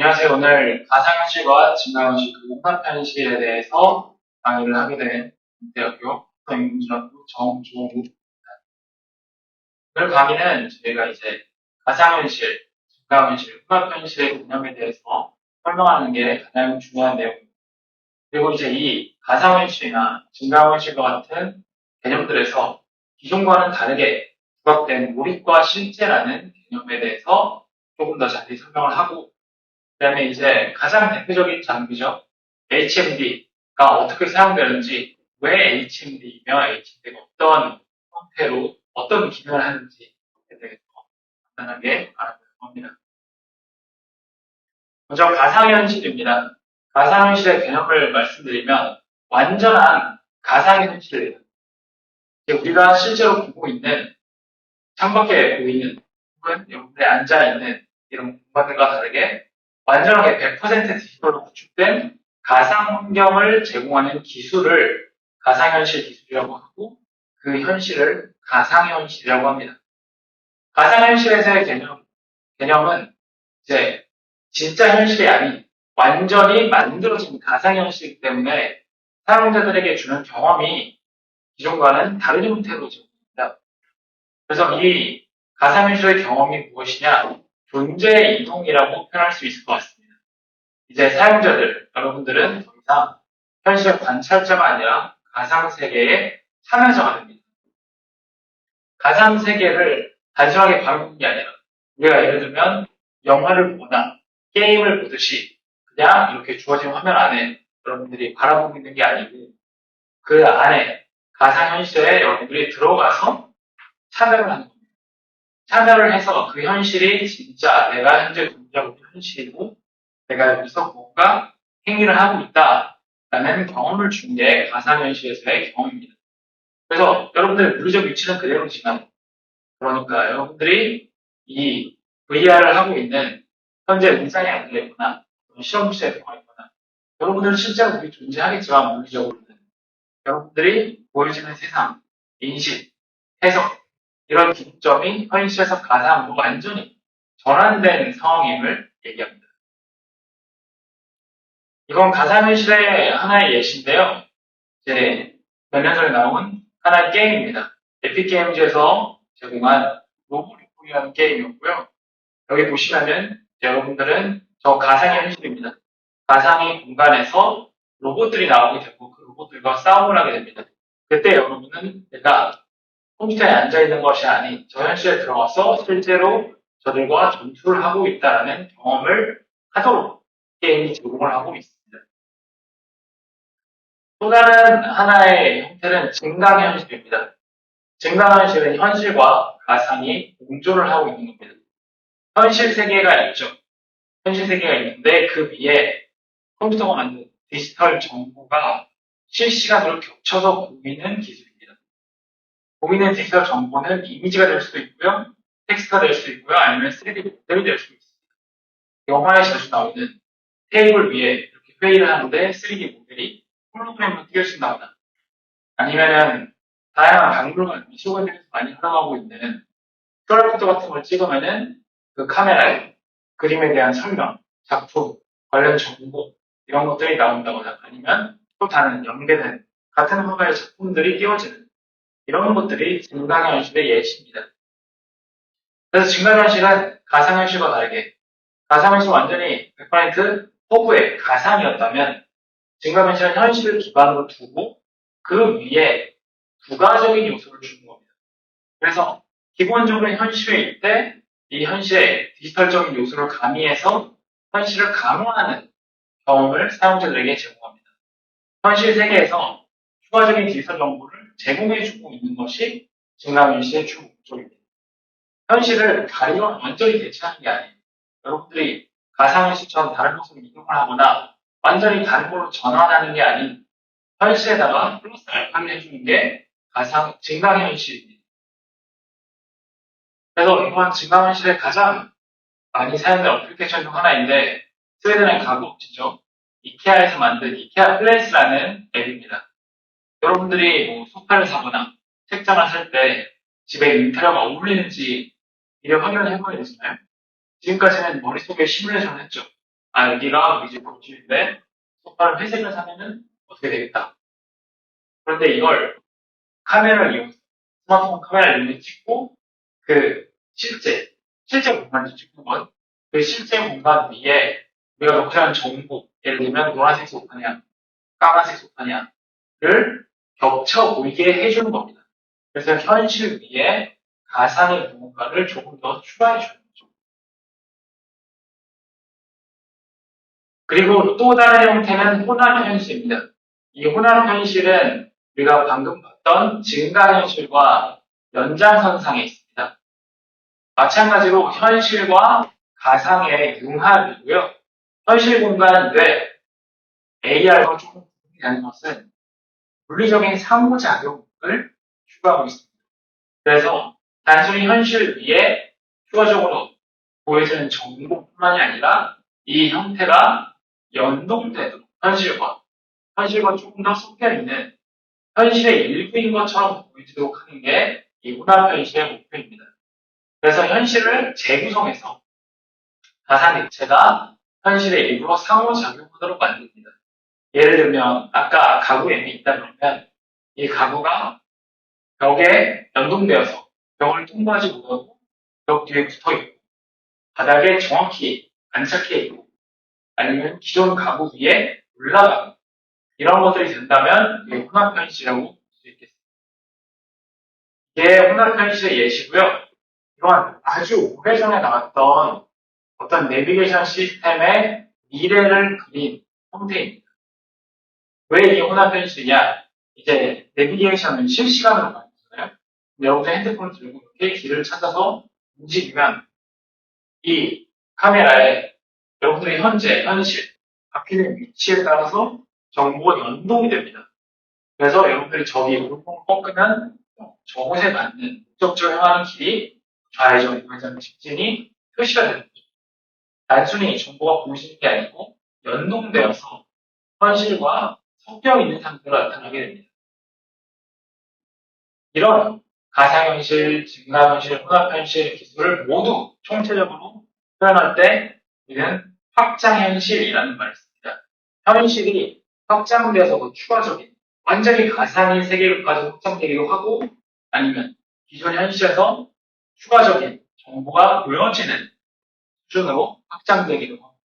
안녕하세요. 오늘 가상현실과 증강현실 그리고 혼합현실에 대해서 강의를 하게 된 대학교 서인문학부 정조우입니다. 오늘 강의는 저희가 이제 가상현실, 증강현실, 혼합현실의 개념에 대해서 설명하는 게 가장 중요한 내용입니다. 그리고 이제 이 가상현실이나 증강현실과 같은 개념들에서 기존과는 다르게 부각된 몰입과 실제라는 개념에 대해서 조금 더 자세히 설명을 하고 그 다음에 이제 가장 대표적인 장비죠. HMD가 어떻게 사용되는지, 왜 HMD이며 HMD가 어떤 형태로 어떤 기능을 하는지에 대해서 간단하게 알아볼 겁니다. 먼저 가상현실입니다. 가상현실의 개념을 말씀드리면 완전한 가상현실이에요. 우리가 실제로 보고 있는 창밖에 보이는 혹은 여러분들이 앉아있는 이런 공간들과 다르게 완전하게 100% 디지털로 구축된 가상 환경을 제공하는 기술을 가상현실 기술이라고 하고 그 현실을 가상현실이라고 합니다. 가상현실에서의 개념, 개념은 이제 진짜 현실이 아닌 완전히 만들어진 가상현실이기 때문에 사용자들에게 주는 경험이 기존과는 다른 형태로 제공됩니다. 그래서 이 가상현실의 경험이 무엇이냐? 존재 이동이라고 표현할 수 있을 것 같습니다. 이제 사용자들, 여러분들은 더 이상 현실 관찰자가 아니라 가상세계의 참여자가 됩니다. 가상세계를 단순하게 바라보는 게 아니라 우리가 예를 들면 영화를 보거나 게임을 보듯이 그냥 이렇게 주어진 화면 안에 여러분들이 바라보고 있는 게 아니고 그 안에 가상현실에 여러분들이 들어가서 참여를 하는 겁니다. 참여를 해서 그 현실이 진짜 내가 현재 존재하고 있는 현실이고 내가 여기서 뭔가 행위를 하고 있다라는 경험을 준 게 가상현실에서의 경험입니다. 그래서 여러분들의 물리적 위치는 그대로지만 그러니까 여러분들이 이 VR을 하고 있는 현재 의자에 앉아있거나 시험실에 들어가 있거나 여러분들은 실제로 거기 존재하겠지만 물리적으로는 여러분들이 보여지는 세상, 인식, 해석 이런 기점이 현실에서 가상으로 완전히 전환된 상황임을 얘기합니다. 이건 가상현실의 하나의 예시인데요. 이제 몇 년 전에 나온 하나의 게임입니다. 에픽게임즈에서 제공한 로봇리콘이라는 게임이었고요. 여기 보시면은 여러분들은 저 가상의 현실입니다. 가상의 공간에서 로봇들이 나오게 되고 그 로봇들과 싸움을 하게 됩니다. 그때 여러분은 내가 컴퓨터에 앉아 있는 것이 아닌 저 현실에 들어가서 실제로 저들과 전투를 하고 있다는 경험을 하도록 게임이 제공을 하고 있습니다. 또 다른 하나의 형태는 증강현실입니다. 증강현실은 현실과 가상이 공존을 하고 있는 겁니다. 현실 세계가 있죠. 현실 세계가 있는데 그 위에 컴퓨터가 만든 디지털 정보가 실시간으로 겹쳐서 보이는 기술입니다. 보이는 디지털 정보는 이미지가 될 수도 있고요, 텍스트가 될 수도 있고요, 아니면 3D 모델이 될 수도 있습니다. 영화에 자주 나오는 테이블 위에 이렇게 회의를 하는데 3D 모델이 홀로그램으로 띄어진 다거나 아니면은 다양한 박물관, 미술관들에서 많이 활용하고 있는 QR코드 같은 걸 찍으면은 그 카메라에 그림에 대한 설명, 작품, 관련 정보 이런 것들이 나온다거나 아니면 또 다른 연계된 같은 화가의 작품들이 띄워지는 이런 것들이 증강현실의 예시입니다. 그래서 증강현실은 가상현실과 다르게 가상현실 완전히 100% 허구의 가상이었다면 증강현실은 현실을 기반으로 두고 그 위에 부가적인 요소를 주는 겁니다. 그래서 기본적으로 현실에 있을 때이 현실의 디지털적인 요소를 가미해서 현실을 강화하는 경험을 사용자들에게 제공합니다. 현실 세계에서 추가적인 디지털 정보를 제공해주고 있는 것이 증강현실의 주 목적입니다. 현실을 가리와 완전히 대체하는 게 아니에요. 여러분들이 가상현실처럼 다른 곳으로 이동을 하거나 완전히 다른 곳으로 전환하는 게 아닌 현실에다가 플러스 알파를 해주는 게 가상 증강현실입니다. 그래서 이번 증강현실의 가장 많이 사용된 어플리케이션 중 하나인데 스웨덴의 가구 업체죠. 이케아에서 만든 이케아 플레이스라는 앱입니다. 여러분들이 뭐 소파를 사거나 책장을 살 때 집에 인테리어가 어울리는지 미리 확인을 해봐야 되잖아요. 지금까지는 머릿속에 시뮬레이션을 했죠. 아, 여기가 이제 고집인데, 소파를 회색을 사면은 어떻게 되겠다. 그런데 이걸 카메라를 이용해서, 스마트폰 카메라를 이용해서 찍고, 그, 실제, 실제 공간을 찍는 건, 그 실제 공간 위에 우리가 녹화한 정보, 예를 들면 노란색 소파냐, 까만색 소파냐를 겹쳐 보이게 해주는 겁니다. 그래서 현실 위에 가상의 무언가를 조금 더 추가해 주는 거죠. 그리고 또 다른 형태는 혼합 현실입니다. 이 혼합 현실은 우리가 방금 봤던 증가 현실과 연장선상에 있습니다. 마찬가지로 현실과 가상의 융합이고요. 현실 공간 외 AR과 조금 구분이 되는 것은 물리적인 상호작용을 추구하고 있습니다. 그래서 단순히 현실 위에 추가적으로 보여지는 정보뿐만이 아니라 이 형태가 연동되도록 현실과 현실과 조금 더 섞여 있는 현실의 일부인 것처럼 보이도록 하는 게 이 문화 현실의 목표입니다. 그래서 현실을 재구성해서 가상 액체가 현실의 일부로 상호작용하도록 만듭니다. 예를 들면 아까 가구 앱이 있다 그러면 이 가구가 벽에 연동되어서 벽을 통과하지 못하고 벽 뒤에 붙어 있고 바닥에 정확히 안착해 있고 아니면 기존 가구 위에 올라가고 이런 것들이 된다면 이게 혼합 현실이라고 볼 수 있겠습니다. 이게 혼합 현실의 예시고요. 이건 아주 오래전에 나왔던 어떤 내비게이션 시스템의 미래를 그린 형태입니다. 왜 이게 혼합 현실이냐? 이제 내비게이션은 실시간으로 가는 거잖아요. 여러분의 핸드폰을 들고 이렇게 길을 찾아서 움직이면 이 카메라에 여러분들이 현재, 현실, 바뀌는 위치에 따라서 정보가 연동이 됩니다. 그래서 여러분들이 저기 오른쪽을 꺾으면 저곳에 맞는 목적지로 향하는 길이 좌회전, 우회전, 직진이 표시가 거죠. 단순히 정보가 보이시는 게 아니고 연동되어서 현실과 섞여 있는 상태로 나타나게 됩니다. 이런 가상현실, 증가현실, 혼합현실 기술을 모두 총체적으로 표현할 때 우리는 확장현실이라는 말을 씁니다. 현실이 확장돼서 그 추가적인 완전히 가상의 세계로까지 확장되기도 하고 아니면 기존 현실에서 추가적인 정보가 보여지는 수준으로 확장되기도 하고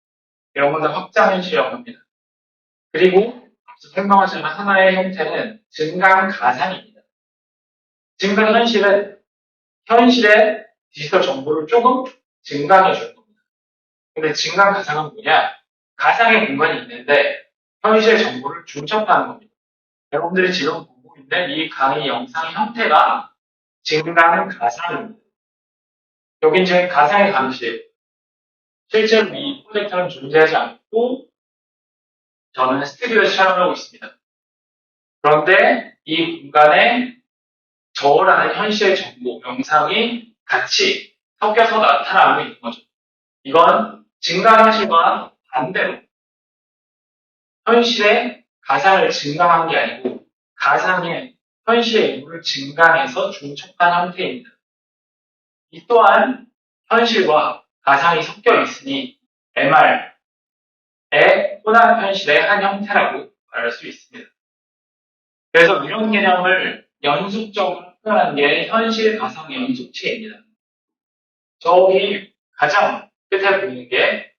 이런 것을 확장현실이라고 합니다. 그리고 설명하신 하나의 형태는 증강 가상입니다. 증강 현실은 현실의 디지털 정보를 조금 증강해 주는 겁니다. 근데 증강 가상은 뭐냐? 가상의 공간이 있는데 현실의 정보를 중첩하는 겁니다. 여러분들이 지금 보고 있는 이 강의 영상의 형태가 증강 가상입니다. 여긴 지금 가상의 강의실. 실제로 이 프로젝터는 존재하지 않고 저는 스튜디오에서 촬영하고 있습니다. 그런데 이 공간에 저라는 현실의 정보, 영상이 같이 섞여서 나타나고 있는 거죠. 이건 증강현실과 반대로 현실의 가상을 증강한 게 아니고 가상의 현실의 일부를 증강해서 중첩한 형태입니다. 이 또한 현실과 가상이 섞여 있으니 MR 의 혼합 현실의 한 형태라고 말할 수 있습니다. 그래서 이런 개념을 연속적으로 표현하는 게 현실 가상 연속체입니다. 저기 가장 끝에 보이는 게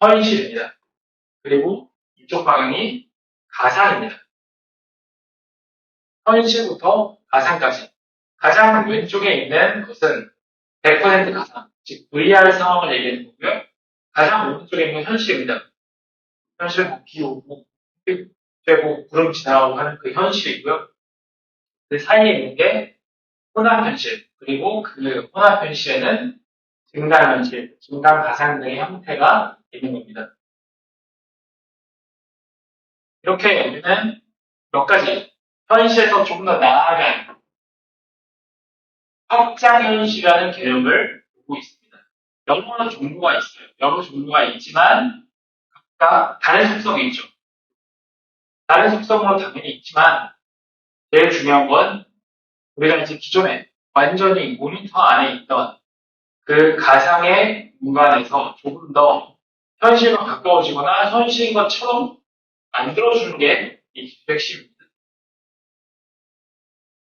현실입니다. 그리고 이쪽 방향이 가상입니다. 현실부터 가상까지 가장 왼쪽에 있는 것은 100% 가상, 즉 VR 상황을 얘기하는 거고요. 가장 오른쪽에 있는 건 현실입니다. 현실은 뭐비 오고, 되고, 구름 지나가고 하는 그 현실이고요. 그 사이에 있는 게 혼합 현실, 그리고 그 혼합 현실에는 증강 현실, 증강 가상 등의 형태가 있는 겁니다. 이렇게 우리는 몇 가지 현실에서 조금 더 나아간 확장 현실이라는 개념을 두고 있습니다. 여러 종류가 있어요. 여러 종류가 있지만 각각 다른 속성이 있죠. 다른 속성으로 당연히 있지만 제일 중요한 건 우리가 이제 기존에 완전히 모니터 안에 있던 그 가상의 공간에서 조금 더 현실과 가까워지거나 현실인 것처럼 만들어주는 게 이 기술의 핵심입니다.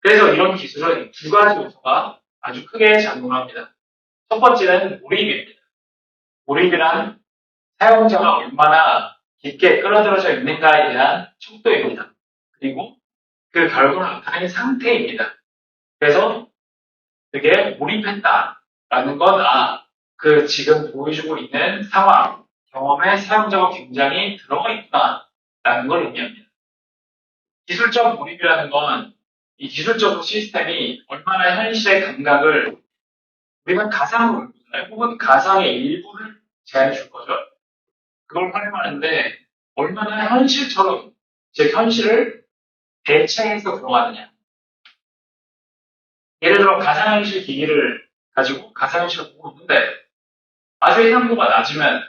그래서 이런 기술은 두 가지 요소가 아주 크게 작용합니다. 첫 번째는 몰입입니다. 몰입이란 사용자가 얼마나 깊게 끌어들여져 있는가에 대한 척도입니다. 그리고 그 결과를 나타내는 상태입니다. 그래서 그게 몰입했다라는 건, 아, 그 지금 보여주고 있는 상황, 경험에 사용자가 굉장히 들어가 있구나라는 걸 의미합니다. 기술적 몰입이라는 건 이 기술적 시스템이 얼마나 현실의 감각을 우리가 가상으로 보잖아요. 혹은 가상의 일부를 제안해 줄 거죠. 그걸 활용하는데 얼마나 현실처럼 즉 현실을 대체해서 들어가느냐. 예를 들어 가상현실 기기를 가지고 가상현실을 보고 있는데 아주 해상도가 낮으면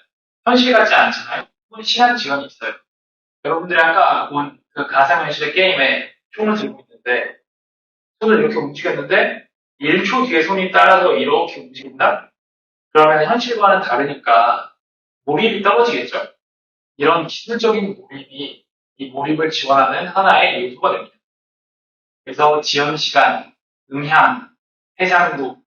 현실 같지 않잖아요. 시간 지연이 있어요. 여러분들이 아까 본 그 가상현실의 게임에 총을 들고 있는데 손을 이렇게 움직였는데 1초 뒤에 손이 따라서 이렇게 움직인다? 그러면 현실과는 다르니까 몰입이 떨어지겠죠? 이런 기술적인 몰입이 이 몰입을 지원하는 하나의 요소가 됩니다. 그래서 지연 시간, 음향, 해상도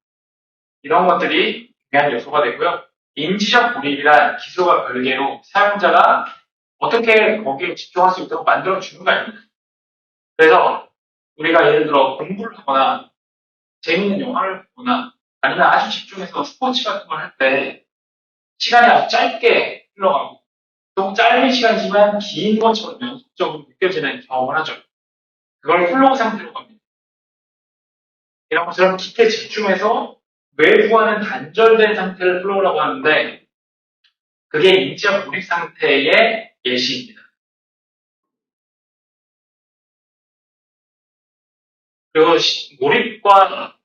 이런 것들이 중요한 요소가 되고요. 인지적 몰입이란 기술과 별개로 사용자가 어떻게 거기에 집중할 수 있도록 만들어 주는 거 아닙니까? 그래서 우리가 예를 들어 공부를 하거나 재밌는 영화를 보거나 아니면 아주 집중해서 스포츠 같은 걸 할 때 시간이 아주 짧게 흘러가고 또 짧은 시간이지만 긴 것처럼 연속적으로 느껴지는 경험을 하죠. 그걸 플로우 상태로 갑니다. 이런 것처럼 깊게 집중해서 외부와는 단절된 상태를 플로우라고 하는데 그게 인지적 몰입 상태의 예시입니다. 그리고 시- 몰입과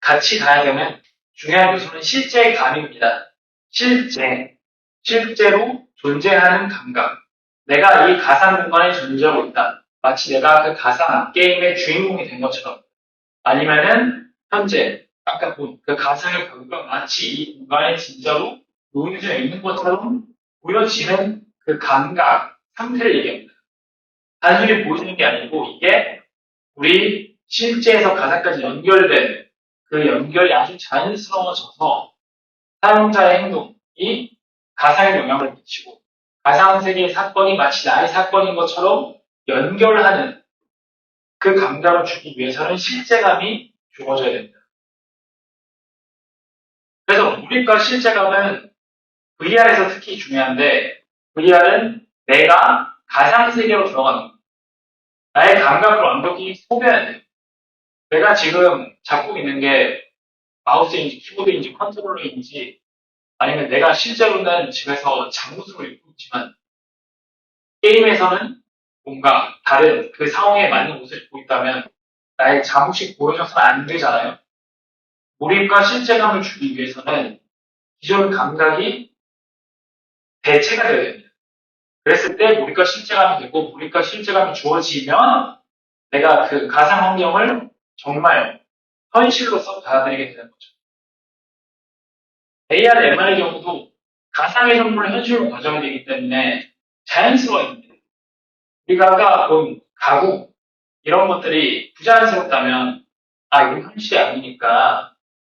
같이 가야 되는 중요한 요소는 실제 감입니다. 실제, 실제로 존재하는 감각. 내가 이 가상 공간에 존재하고 있다. 마치 내가 그 가상 게임의 주인공이 된 것처럼. 아니면은 현재 아까 본 그 가상의 벽과 마치 이 공간에 진짜로 놓여져 있는 것처럼 보여지는 그 감각, 상태를 얘기합니다. 단순히 보이는 게 아니고 이게 우리 실제에서 가상까지 연결된 그 연결이 아주 자연스러워져서 사용자의 행동이 가상에 영향을 미치고 가상 세계의 사건이 마치 나의 사건인 것처럼 연결하는 그 감각을 주기 위해서는 실제감이 주어져야 됩니다. 그래서 몰입과 실제감은 VR에서 특히 중요한데 VR은 내가 가상 세계로 들어가는. 나의 감각을 완벽히 소비해야 돼요. 내가 지금 잡고 있는 게 마우스인지 키보드인지 컨트롤러인지 아니면 내가 실제로는 집에서 잠옷으로 입고 있지만 게임에서는 뭔가 다른 그 상황에 맞는 옷을 입고 있다면 나의 잠옷이 보여져서는 안 되잖아요. 몰입과 실제감을 주기 위해서는 기존 감각이 대체가 되어야 됩니다. 그랬을 때 몰입과 실제감이 되고 몰입과 실제감이 주어지면 내가 그 가상 환경을 정말 현실로서 받아들이게 되는 거죠. AR, MR의 경우도 가상의 정보를 현실로 가져야 되기 때문에 자연스러워야 됩니다. 우리가 아까 본 가구 이런 것들이 부자연스럽다면 아 이건 현실이 아니니까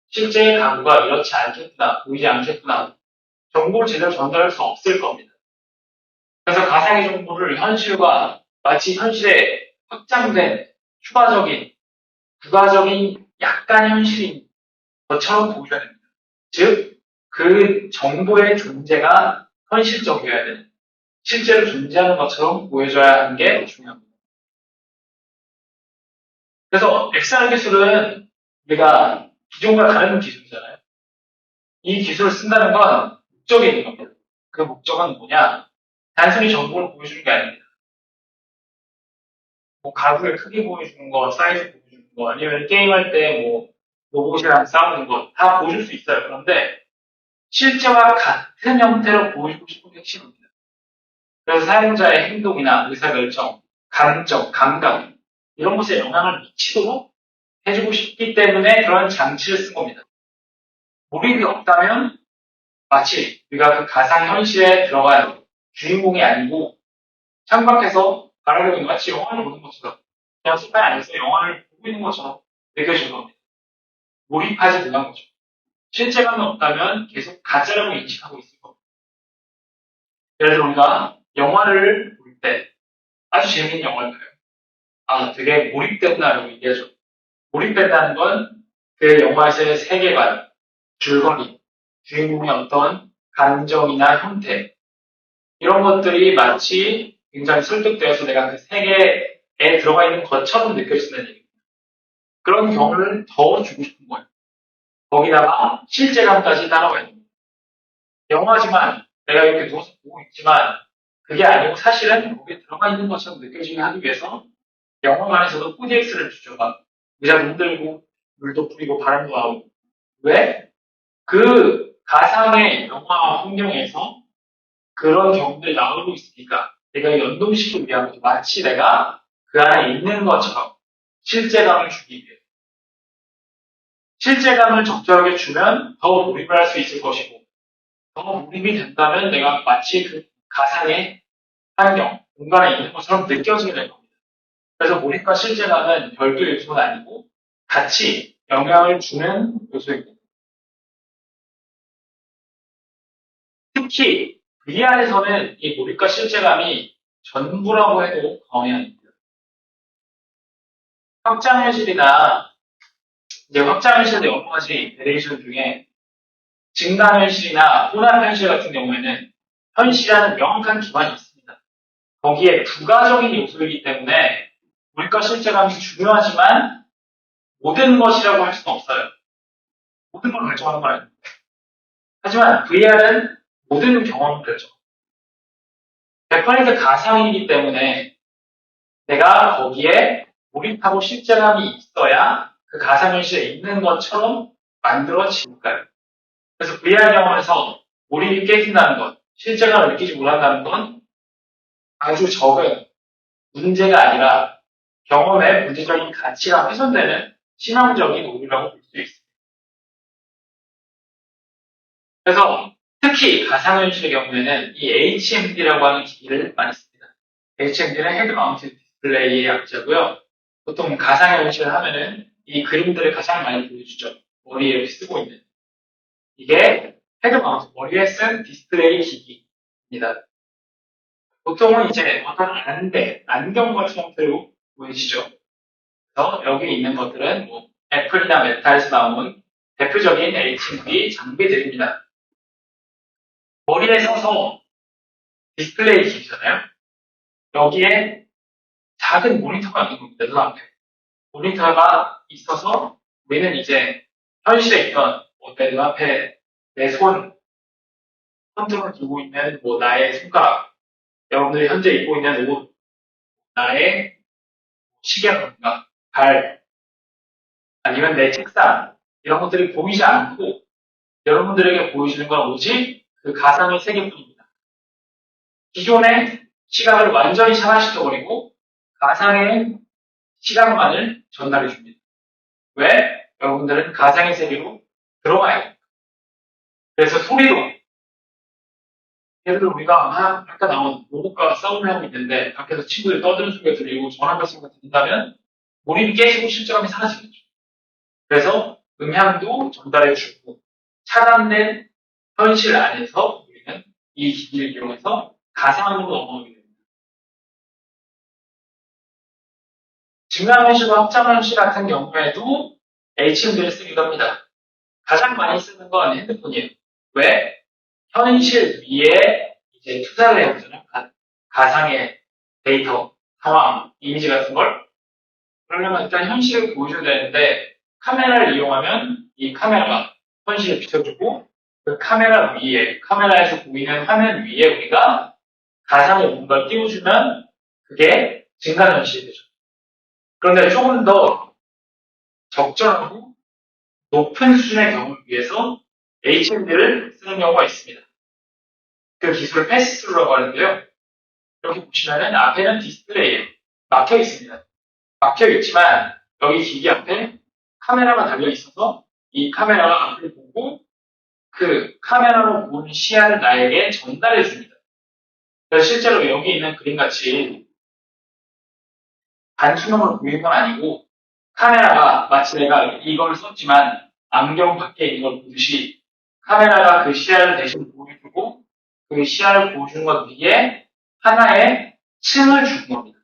실제 가구가 이렇지 않겠구나 보이지 않겠구나 정보를 제대로 전달할 수 없을 겁니다. 그래서 가상의 정보를 현실과 마치 현실에 확장된 추가적인 부가적인 약간 현실인 것처럼 보여줘야 됩니다. 즉, 그 정보의 존재가 현실적이어야 되는, 실제로 존재하는 것처럼 보여줘야 하는 게 중요합니다. 그래서 XR 기술은 우리가 기존과 다른 기술이잖아요. 이 기술을 쓴다는 건 목적이 있는 겁니다. 그 목적은 뭐냐? 단순히 정보를 보여주는 게 아닙니다. 뭐 가구의 크기 보여주는 거, 사이즈 보여주는 거, 아니면 게임할 때 뭐 로봇이랑 싸우는 거 다 보여줄 수 있어요. 그런데 실제와 같은 형태로 보여주고 싶은 게 핵심입니다. 그래서 사용자의 행동이나 의사결정, 감정, 감각 이런 것에 영향을 미치도록 해주고 싶기 때문에 그런 장치를 쓴 겁니다. 몰입이 없다면 마치 우리가 그 가상현실에 들어간 주인공이 아니고 창밖에서 바라보고 있는 마치 영화를 보는 것처럼 그냥 소파 안에서 영화를 보고 있는 것처럼 느껴지는 겁니다. 몰입하지 못한 거죠. 실제감이 없다면 계속 가짜라고 인식하고 있을 겁니다. 그래서 우리가 영화를 볼 때 아주 재밌는 영화일까요? 아, 되게 몰입된다라고 얘기하죠. 몰입된다는 건 그 영화에서의 세계관, 줄거리, 주인공의 어떤 감정이나 형태 이런 것들이 마치 굉장히 설득되어서 내가 그 세계에 들어가 있는 것처럼 느껴진다는 얘기입니다. 그런 경험을 더 주고 싶은 거예요. 거기다가 실제감까지 따라와야 됩니다. 영화지만 내가 이렇게 누워서 보고 있지만 그게 아니고 사실은 거기에 들어가 있는 것처럼 느껴지게 하기 위해서 영화관에서도 4DX를 주죠. 막 의자 흔들고 물도 뿌리고 바람도 나오고 왜? 그 가상의 영화 환경에서 그런 경험들이 나오고 있으니까 내가 연동시키기 위한 거죠. 마치 내가 그 안에 있는 것처럼 실제감을 주기 위해 실제감을 적절하게 주면 더 몰입을 할 수 있을 것이고 더 몰입이 된다면 내가 마치 그 가상의 환경, 공간에 있는 것처럼 느껴지게 될 겁니다. 그래서 몰입과 실제감은 별도 요소는 아니고 같이 영향을 주는 요소입니다. 특히 VR에서는 이 몰입과 실제감이 전부라고 해도 과언이 아닙니다. 확장현실이나 이제 확장현실의 여러 가지 베리에이션 중에 증강현실이나 혼합현실 같은 경우에는 현실이라는 명확한 기반이 있습니다. 거기에 부가적인 요소이기 때문에 물과 실제감이 중요하지만 모든 것이라고 할 수는 없어요. 모든 걸 결정하는 건 아닙니다. 하지만 VR은 모든 경험을 결정. 100% 가상이기 때문에 내가 거기에 몰입하고 실제감이 있어야 그 가상현실에 있는 것처럼 만들어질까요? 그래서 VR 경험에서 몰입이 깨진다는 것, 실제감을 느끼지 못한다는 건 아주 적은 문제가 아니라 경험의 문제적인 가치가 훼손되는 신앙적인 오류라고 볼 수 있습니다. 그래서 특히 가상현실의 경우에는 이 HMD라고 하는 기기를 많이 씁니다. HMD는 헤드 마운트 디스플레이의 약자고요. 보통 가상 현실을 하면은 이 그림들을 가장 많이 보여주죠. 머리에 쓰고 있는. 이게 헤드 마운트, 머리에 쓴 디스플레이 기기입니다. 보통은 이제 어떤 안대, 안경 같은 형태로 보이시죠? 그래서 여기 있는 것들은 뭐 애플이나 메타에서 나온 대표적인 HMD 장비들입니다. 머리에 서서 디스플레이 기잖아요. 여기에 작은 모니터가 있는 겁니다. 눈 앞에. 모니터가 있어서 우리는 이제 현실에 있던 뭐 내 눈앞에 내 손, 손등을 들고 있는 뭐 나의 손가락, 여러분들이 현재 입고 있는 옷, 나의 시계라든가 발, 아니면 내 책상, 이런 것들이 보이지 않고 여러분들에게 보여주는 건 오직 그 가상의 세계뿐입니다. 기존의 시각을 완전히 차단시켜버리고 가상의 시각만을 전달해 줍니다. 왜? 여러분들은 가상의 세계로 들어가야 됩니다. 그래서 소리도 예를 들어 우리가 막 아까 나온 로봇과 싸움을 하고 있는데 밖에서 친구들이 떠드는 소리가 들리고 전화 발소리가 들린다면 몰입이 깨지고 실제감이 사라지겠죠. 그래서 음향도 전달해 주고 차단된 현실 안에서 우리는 이 기기를 이용해서 가상으로 넘어오게 됩니다. 증강현실과 확장현실 같은 경우에도 HMD를 쓰기도 합니다. 가장 많이 쓰는 건 핸드폰이에요. 왜? 현실 위에 이제 투자를 해야 되잖아요. 가- 가상의 데이터, 상황, 이미지 같은 걸. 그러려면 일단 현실을 보여줘야 되는데 카메라를 이용하면 이 카메라가 현실을 비춰주고 그 카메라 위에, 카메라에서 보이는 화면 위에 우리가 가상의 뭔가를 띄워주면 그게 증강현실이 되죠. 그런데 조금 더 적절하고 높은 수준의 경우를 위해서 HMD를 쓰는 경우가 있습니다. 그 기술을 패스스루라고 하는데요. 여기 보시면은 앞에는 디스플레이에 막혀 있습니다. 막혀 있지만 여기 기기 앞에 카메라가 달려 있어서 이 카메라가 앞을 보고 그 카메라로 본 시야를 나에게 전달해 줍니다. 실제로 여기 있는 그림 같이 반투명을 보이는 건 아니고 카메라가 마치 내가 이걸 썼지만 안경 밖에 있는 걸 보듯이 카메라가 그 시야를 대신 보여주고 그 시야를 보여주는 것 위에 하나의 층을 주는 겁니다.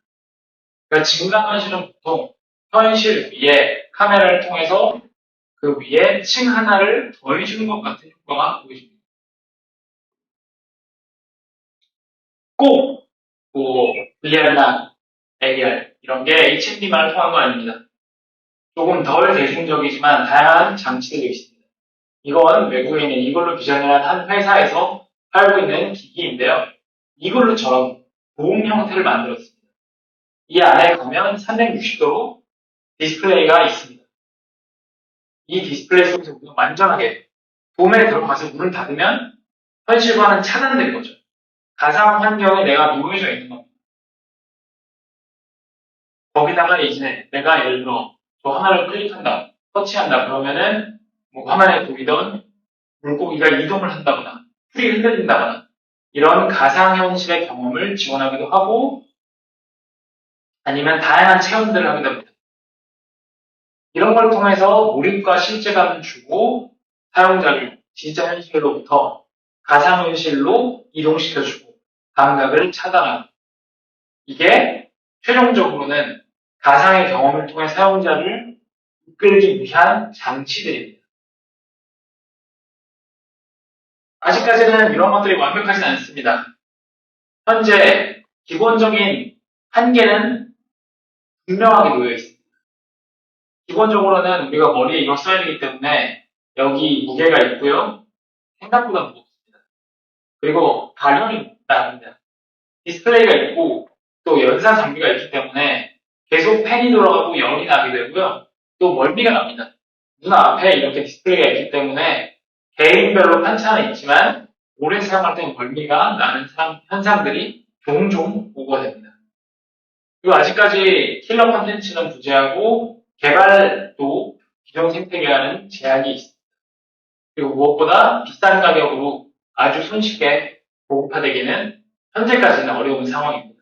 그러니까 증강현실은 보통 현실 위에 카메라를 통해서 그 위에 층 하나를 더해주는 것 같은 효과가 보여집니다. 꼭, 뭐, VR나 AR, 이런 게 HMD만을 통한 건 아닙니다. 조금 덜 대중적이지만 다양한 장치들이 있습니다. 이건 외국에 있는 이걸로 비전이라는 한 회사에서 팔고 있는 기기인데요. 이걸로처럼 도움 형태를 만들었습니다. 이 안에 가면 360도로 디스플레이가 있습니다. 이 디스플레이 속에서 우리가 완전하게 돔에 들어가서 문을 닫으면 현실과는 차단된 거죠. 가상 환경에 내가 놓여져 있는 겁니다. 거기다가 이제 내가 예를 들어 저 하나를 클릭한다, 터치한다 그러면은 뭐 화면에 보이던 물고기가 이동을 한다거나 풀이 흔들린다거나 이런 가상 현실의 경험을 지원하기도 하고 아니면 다양한 체험들을 하게 됩니다. 이런 걸 통해서 몰입과 실제감을 주고 사용자를 진짜 현실로부터 가상 현실로 이동시켜주고 감각을 차단하고 이게 최종적으로는 가상의 경험을 통해 사용자를 이끌기 위한 장치들입니다. 아직까지는 이런 것들이 완벽하진 않습니다. 현재 기본적인 한계는 분명하게 놓여 있습니다. 기본적으로는 우리가 머리에 이걸 써야 되기 때문에 여기 무게가 있고요. 생각보다 무겁습니다. 그리고 가령이 나갑니다. 디스플레이가 있고 또 연산 장비가 있기 때문에 계속 팬이 돌아가고 열이 나게 되고요. 또 멀미가 납니다. 눈 앞에 이렇게 디스플레이가 있기 때문에 개인별로 편차는 있지만 오래 사용할 때는 멀미가 나는 상- 현상들이 종종 보고 됩니다. 그리고 아직까지 킬러 컨텐츠는 부재하고 개발도 기존 생태계와는 제약이 있습니다. 그리고 무엇보다 비싼 가격으로 아주 손쉽게 보급화되기는 현재까지는 어려운 상황입니다.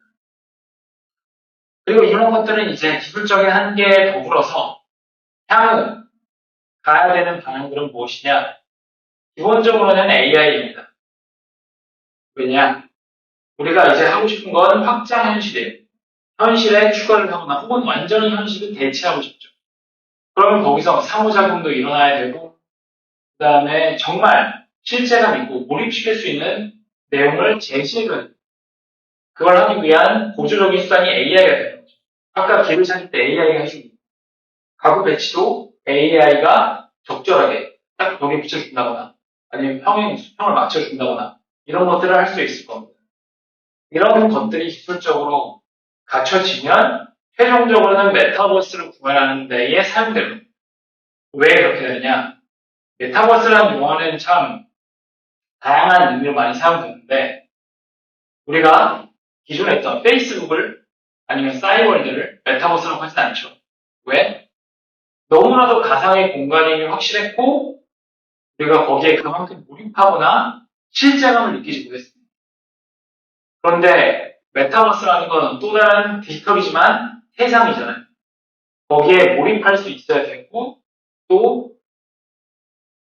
그리고 이런 것들은 이제 기술적인 한계에 더불어서 향후 가야 되는 방향들은 무엇이냐? 기본적으로는 AI입니다. 왜냐? 우리가 이제 하고 싶은 건 확장 현실이에요. 현실에 추가를 하거나 혹은 완전히 현실을 대체하고 싶죠. 그러면 거기서 상호작용도 일어나야 되고, 그 다음에 정말 실제감 있고 몰입시킬 수 있는 내용을 제시해줘야. 그걸 하기 위한 보조적인 수단이 AI가 거죠. 아까 길을 찾을 때 AI가 해주고, 가구 배치도 AI가 적절하게 딱 벽에 붙여준다거나, 아니면 평행, 수평을 맞춰준다거나, 이런 것들을 할 수 있을 겁니다. 이런 것들이 기술적으로 갖춰지면 최종적으로는 메타버스를 구현하는 데에 사용됩니다. 왜 그렇게 되느냐? 메타버스라는 용어는 참 다양한 의미로 많이 사용되는데 우리가 기존에 했던 페이스북을 아니면 싸이월드를 메타버스라고 하진 않죠. 왜? 너무나도 가상의 공간임이 확실했고 우리가 거기에 그만큼 몰입하거나 실제감을 느끼지 못했습니다. 그런데 메타버스라는 건 또 다른 디지털이지만 세상이잖아요. 거기에 몰입할 수 있어야 되고 또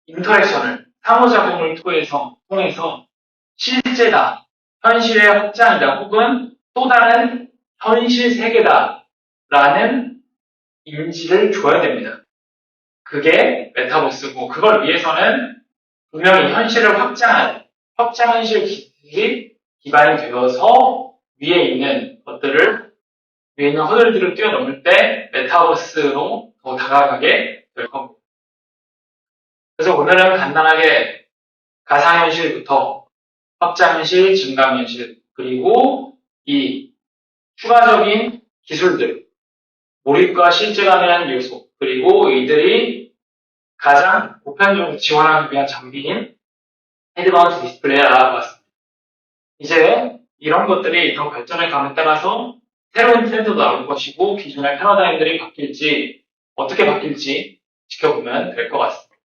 인터랙션을 상호작용을 통해서 통해서 실제다, 현실의 확장이다, 혹은 또 다른 현실 세계다라는 인지를 줘야 됩니다. 그게 메타버스고 그걸 위해서는 분명히 현실을 확장한 확장 현실 기술이 기반이 되어서 위에 있는 것들을 위에 있는 허들들을 뛰어넘을 때 메타버스로 더 다가가게 될 겁니다. 그래서 오늘은 간단하게 가상현실부터 확장현실, 증강현실, 그리고 이 추가적인 기술들, 몰입과 실제감이라는 요소, 그리고 이들이 가장 보편적으로 지원하기 위한 장비인 헤드마운트 디스플레이를 알아봤습니다. 이제 이런 것들이 더 발전해 감에 따라서 새로운 트렌드도 나올 것이고 기존의 패러다임들이 바뀔지 어떻게 바뀔지 지켜보면 될 것 같습니다.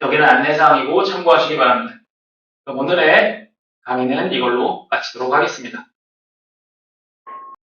여기는 안내사항이고 참고하시기 바랍니다. 오늘의 강의는 이걸로 마치도록 하겠습니다.